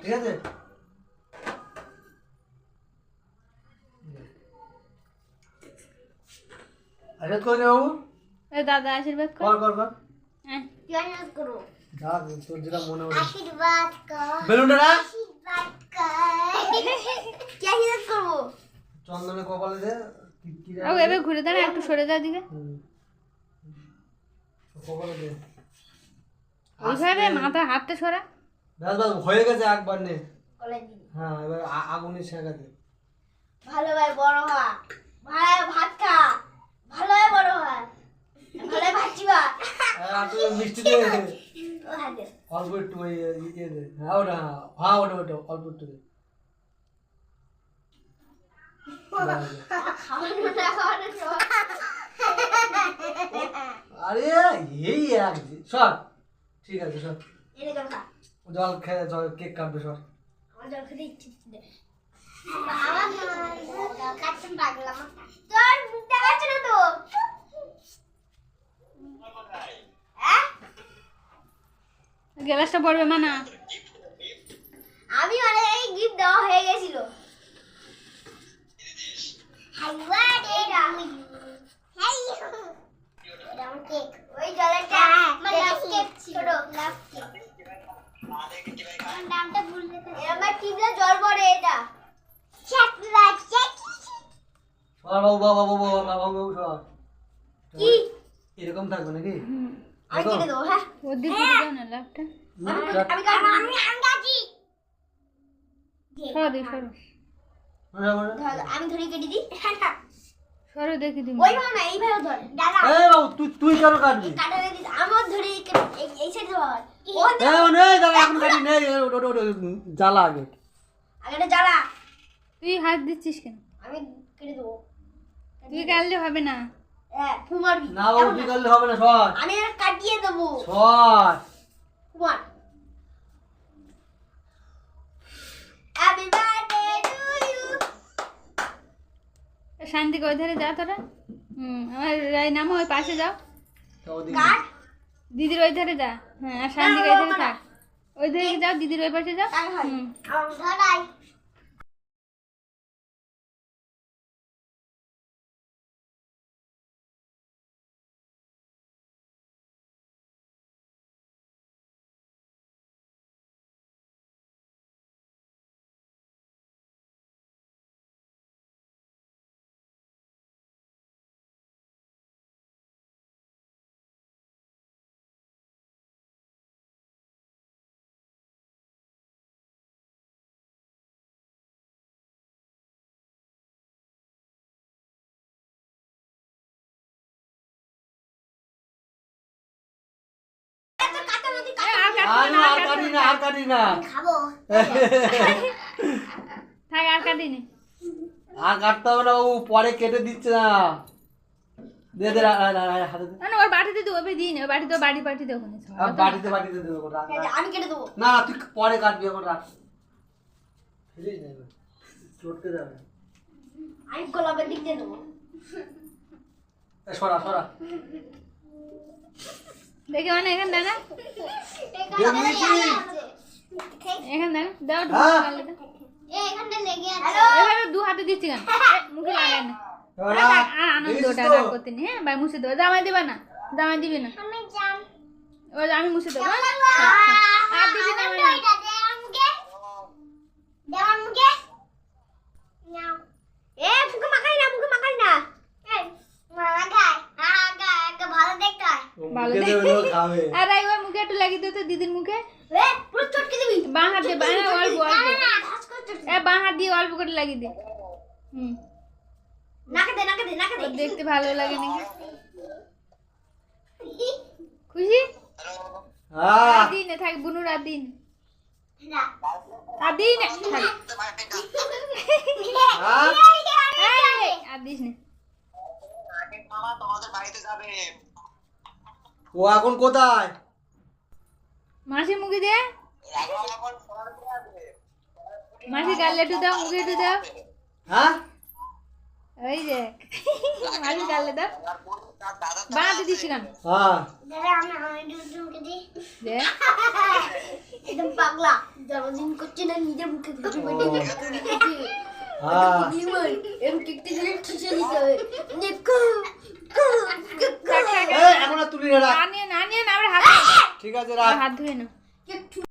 ঠিক আছে? আশীর্বাদ করে বাবু। এ দাদা আশীর্বাদ কর। কর কর কর। কি আশীর্বাদ করব যা তোর যেটা মনে ওঠে আশীর্বাদ কর। বেলুনটা রাখ। আশীর্বাদ কর। কি আশীর্বাদ করব? চন্দনে কপালে দে কি কি ও এবার ঘুরে দাঁড়া একটু সরে দাও দিকে। হুম। কপালে দে। ওইভাবে মাথা হাতটা সরা। ব্যাস ব্যাস হয়ে গেছে একবার নে। বলে দিন হ্যাঁ এবার আ- আগুনে শেখা দে। ভালো ভাই বড় হওয়া ভালো ভাত খা। ভালো ভাই বড় হওয়া ভালো ভাত চিবা আর তুই মিষ্টি দে ও হাতে অল্প একটু ওই ইয়ে দে। হ্যাঁ ওটা হ্যাঁ হ্যাঁ ওটা ওটা অল্প একটু দে। ব্যাস, ব্যাস। খাওয়ানো না খাওয়ানো সব। আরে এই এক যে- সর ঠিক আছে সর এনে জল খেয়ে জল কেক কাটবে সর আমার জল খেতে ইচ্ছে তো? হ্যাঁ? পড়বে মানা। আমি অনেক আগে গিফট দেওয়া হয়ে গেছিল। ওই জলেরটা আমার ছোট কেক নামটা ভুলে আমার টিপলে জল পড়ে এটা। চাকলা চাক সর বাবু বাবু বাবু বাবু বাবু বাবু সর কি? এরকম থাকবে নাকি? আমি কেটে দেবো হ্যাঁ। ওর দিকে দাও না লাভটা আমি কাটবো আমি আমি কাটি সরো দিকে আমি ধরে কেটে দিই সরো দেখি তুমি ওইভাবে না এইভাবে ধর দাদা। এই বাবু তুই তুই কেন কাটবি কাটারে দিস আমার ধরে এই- এই সাইডে ধর। ও এই ও নেই দাদা এখন কাটি নেই ওটা ওটা জ্বালা আগে। আগেটা জ্বালা। তুই হাত দিচ্ছিস কেন? আমি কেটে দেবো। তুই কাটলে হবে না। হ্যাঁ ফুমারবি না বাবু তুই করলে হবে না সর। আমি এটা কাটিয়ে দেবো। সর। ফুমার হ্যাপি বার্থডে শান্তিকে ওই ধারে যা তোরা। হুম আমার রায় নামো ওই পাশে যাও। দিদির ওই ধারে যা। হ্যাঁ আর শান্তিকে ওই ধারে থাক। ওই ধারে যাও দিদির ওই পাশে যাও। হুম। কাটা আর আর না, আর আর কাটি না। না। আর কাটি না। আর কাটতে হবে না বাবু পরে কেটে দিচ্ছে না। দে দে আ- আ- আ- হাতে দে। না ওর বাটিতে তো ওভাবে দিই না ওর বাটিতে বাড়ি পাঠিয়ে ওখানে আর বাটিতে বাটিতে রাখ, রাখ। আমি কেটে দেবো। না তুই পরে কাটবি এখন রাখ। ফেলিস না। চটকে যাবে। আমি গোলাপের দিক দিয়ে দেবো। সরা সরা। দেখে মানে এখানে দেখা দেখবি কি? এখানে দেখা দাও ঢুকে হ্যাঁ। গালে দাও। এখানটা লেগে আছে এভাবে দু হাতে দিচ্ছি কেন এ, মুখে লাগাই না এবার আর রাখ। থাক, আর আনন্দ দেখিস ওটা তো? রাগ করতে নি হ্যাঁ ভাই মুছে দেবো জামাই দিবে না জামাই দিবি না আমি জাম ও আমি মুছে দেবো হ্যাঁ? আর আর দিবি না মানে। এ মুখে মাখাই না মুখে মাখাই না এই, মাখাই আগা একটা ভালো দেখতে হয় ও ভালো মুখে দেখে। দেবে তো খাবে। আর একবার মুখে একটু লাগিয়ে দিতে দিদির মুখে। এ পুরো চটকে দিবি। বাঁ হাত দিয়ে বাঁ হাত অল্প না অল্প। না না ধাস করে চটকে এ বাঁ হাত দিয়ে অল্প করে লাগিয়ে দে। হুম। নাকে দে নাকে দে নাকে ওর দে দেখতে ভালো লাগে নাকি? খুশি? হ্যাঁ আর দিন থাক বুনুর আর দিন না আর দিন থাক। হ্যাঁ? এই, আর দিস না। ও এখন কোথায়? মাসি মুখে দে। মাসি গালে একটু দাও মুখে একটু দাও। হ্যাঁ? ওই যে মাসি গালে দাও বানাতে দিচ্ছি কেন হ্যাঁ। একদম পাগলা জন্মদিন করছে না নিজের মুখে হ্যাঁ। এরকম কেকটা দিলে ঠিসে দিতে হবে দেখো তুলি না না না হাত ঠিক আছে রাখ। হাত ধুয়ে নাও